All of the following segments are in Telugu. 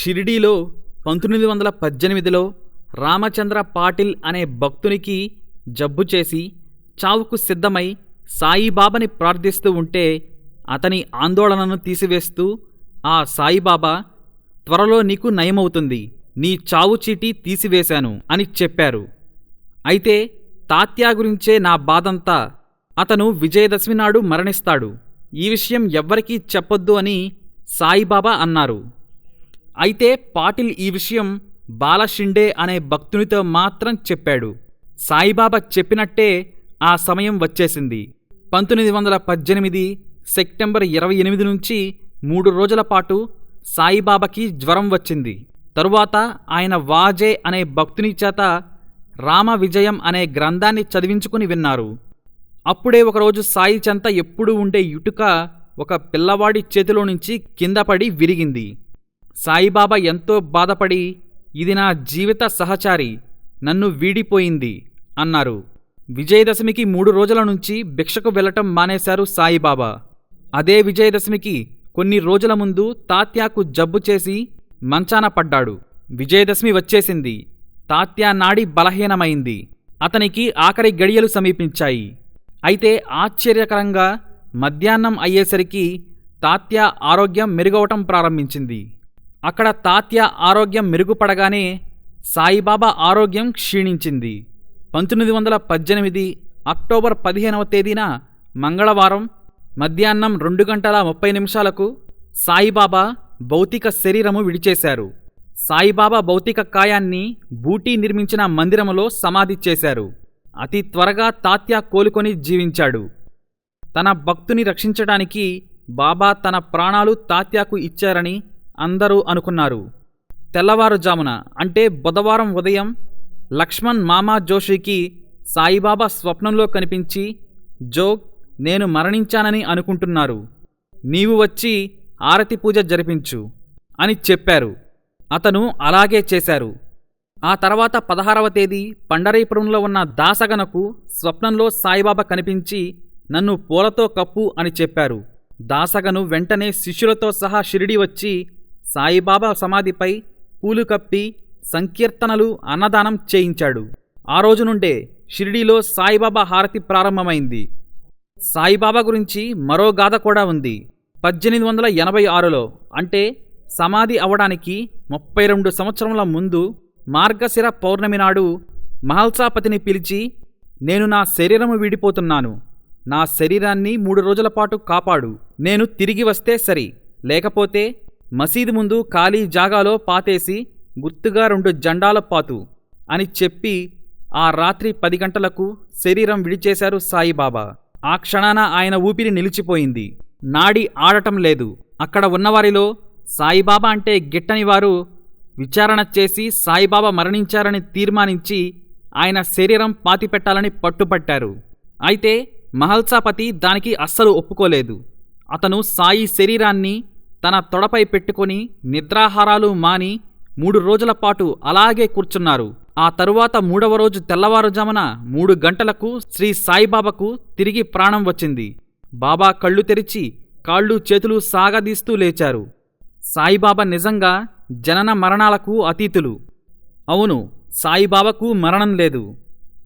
షిరిడీలో పంతొమ్మిది వందల పద్దెనిమిదిలో రామచంద్ర పాటిల్ అనే భక్తునికి జబ్బు చేసి చావుకు సిద్ధమై సాయిబాబాని ప్రార్థిస్తూ ఉంటే అతని ఆందోళనను తీసివేస్తూ ఆ సాయిబాబా త్వరలో నీకు నయమవుతుంది. నీ చావు చీటీ తీసివేశాను అని చెప్పారు. అయితే తాత్యా గురించే నా బాధంతా అతను విజయదశమి నాడు మరణిస్తాడు. ఈ విషయం ఎవ్వరికీ చెప్పొద్దు అని సాయిబాబా అన్నారు. అయితే పాటిల్ ఈ విషయం బాలషిండే అనే భక్తునితో మాత్రం చెప్పాడు. సాయిబాబా చెప్పినట్టే ఆ సమయం వచ్చేసింది. పంతొమ్మిది వందల పద్దెనిమిది సెప్టెంబర్ ఇరవై ఎనిమిది నుంచి మూడు రోజుల పాటు సాయిబాబాకి జ్వరం వచ్చింది. తరువాత ఆయన వాజే అనే భక్తుని చేత రామ విజయం అనే గ్రంథాన్ని చదివించుకుని విన్నారు. అప్పుడే ఒకరోజు సాయి చెంత ఎప్పుడూ ఉండే ఇటుక ఒక పిల్లవాడి చేతిలో నుంచి కింద పడి విరిగింది. సాయిబాబా ఎంతో బాధపడి ఇది నా జీవిత సహచారి నన్ను వీడిపోయింది అన్నారు. విజయదశమికి మూడు రోజుల నుంచి భిక్షకు వెళ్ళటం మానేశారు సాయిబాబా. అదే విజయదశమికి కొన్ని రోజుల ముందు తాత్యాకు జబ్బు చేసి మంచాన పడ్డాడు. విజయదశమి వచ్చేసింది. తాత్యా నాడి బలహీనమైంది. అతనికి ఆఖరి గడియలు సమీపించాయి. అయితే ఆశ్చర్యకరంగా మధ్యాహ్నం అయ్యేసరికి తాత్యా ఆరోగ్యం మెరుగవటం ప్రారంభించింది. అక్కడ తాత్య ఆరోగ్యం మెరుగుపడగానే సాయిబాబా ఆరోగ్యం క్షీణించింది. పంతొమ్మిది వందల పద్దెనిమిది అక్టోబర్ పదిహేనవ తేదీన మంగళవారం మధ్యాహ్నం రెండు గంటల ముప్పై నిమిషాలకు సాయిబాబా భౌతిక శరీరము విడిచేశారు. సాయిబాబా భౌతిక కాయాన్ని బూటీ నిర్మించిన మందిరములో సమాధి చేశారు. అతి త్వరగా తాత్య కోలుకొని జీవించాడు. తన భక్తుని రక్షించడానికి బాబా తన ప్రాణాలు తాత్యాకు ఇచ్చారని అందరూ అనుకున్నారు. తెల్లవారుజామున అంటే బుధవారం ఉదయం లక్ష్మణ్ మామా జోషికి సాయిబాబా స్వప్నంలో కనిపించి జోగ్ నేను మరణించానని అనుకుంటున్నారు. నీవు వచ్చి ఆరతి పూజ జరిపించు అని చెప్పారు. అతను అలాగే చేశారు. ఆ తర్వాత పదహారవ తేదీ పండరీపురంలో ఉన్న దాసగనకు స్వప్నంలో సాయిబాబా కనిపించి నన్ను పూలతో కప్పు అని చెప్పారు. దాసగను వెంటనే శిష్యులతో సహా షిరిడి వచ్చి సాయిబాబా సమాధిపై పూలు కప్పి సంకీర్తనలు అన్నదానం చేయించాడు. ఆ రోజు నుండే షిరిడీలో సాయిబాబా హారతి ప్రారంభమైంది. సాయిబాబా గురించి మరో గాథ కూడా ఉంది. పద్దెనిమిది వందల ఎనభై ఆరులో అంటే సమాధి అవడానికి ముప్పై రెండు సంవత్సరముల ముందు మార్గశిర పౌర్ణమి నాడు మహల్సాపతిని పిలిచి నేను నా శరీరము వీడిపోతున్నాను. నా శరీరాన్ని మూడు రోజుల పాటు కాపాడు. నేను తిరిగి వస్తే సరి. లేకపోతే మసీదు ముందు ఖాళీ జాగాలో పాతేసి గుర్తుగా రెండు జెండాల పాతు అని చెప్పి ఆ రాత్రి పది గంటలకు శరీరం విడిచేశారు సాయిబాబా. ఆ క్షణాన ఆయన ఊపిరి నిలిచిపోయింది. నాడి ఆడటం లేదు. అక్కడ ఉన్నవారిలో సాయిబాబా అంటే గిట్టని వారు విచారణ చేసి సాయిబాబా మరణించారని తీర్మానించి ఆయన శరీరం పాతిపెట్టాలని పట్టుపట్టారు. అయితే మహల్సాపతి దానికి అస్సలు ఒప్పుకోలేదు. అతను సాయి శరీరాన్ని తన తొడపై పెట్టుకొని నిద్రాహారాలు మాని మూడు రోజుల పాటు అలాగే కూర్చున్నారు. ఆ తరువాత మూడవ రోజు తెల్లవారుజామున మూడు గంటలకు శ్రీ సాయిబాబాకు తిరిగి ప్రాణం వచ్చింది. బాబా కళ్ళు తెరిచి కాళ్ళు చేతులు సాగదీస్తూ లేచారు. సాయిబాబా నిజంగా జనన మరణాలకు అతీతులు. అవును సాయిబాబాకు మరణం లేదు.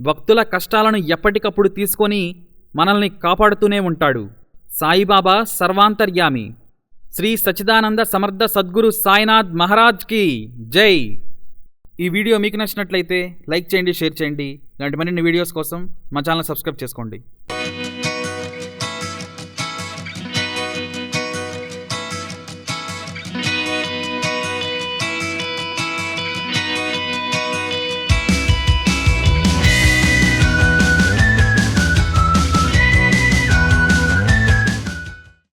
భక్తుల కష్టాలను ఎప్పటికప్పుడు తీసుకొని మనల్ని కాపాడుతూనే ఉంటాడు. సాయిబాబా సర్వాంతర్యామి. శ్రీ సచిదానంద సమర్థ సద్గురు సాయినాథ్ మహారాజ్కి జై. ఈ వీడియో మీకు నచ్చినట్లయితే లైక్ చేయండి షేర్ చేయండి. ఇలాంటి మరిన్ని వీడియోస్ కోసం మా ఛానల్ సబ్స్క్రైబ్ చేసుకోండి.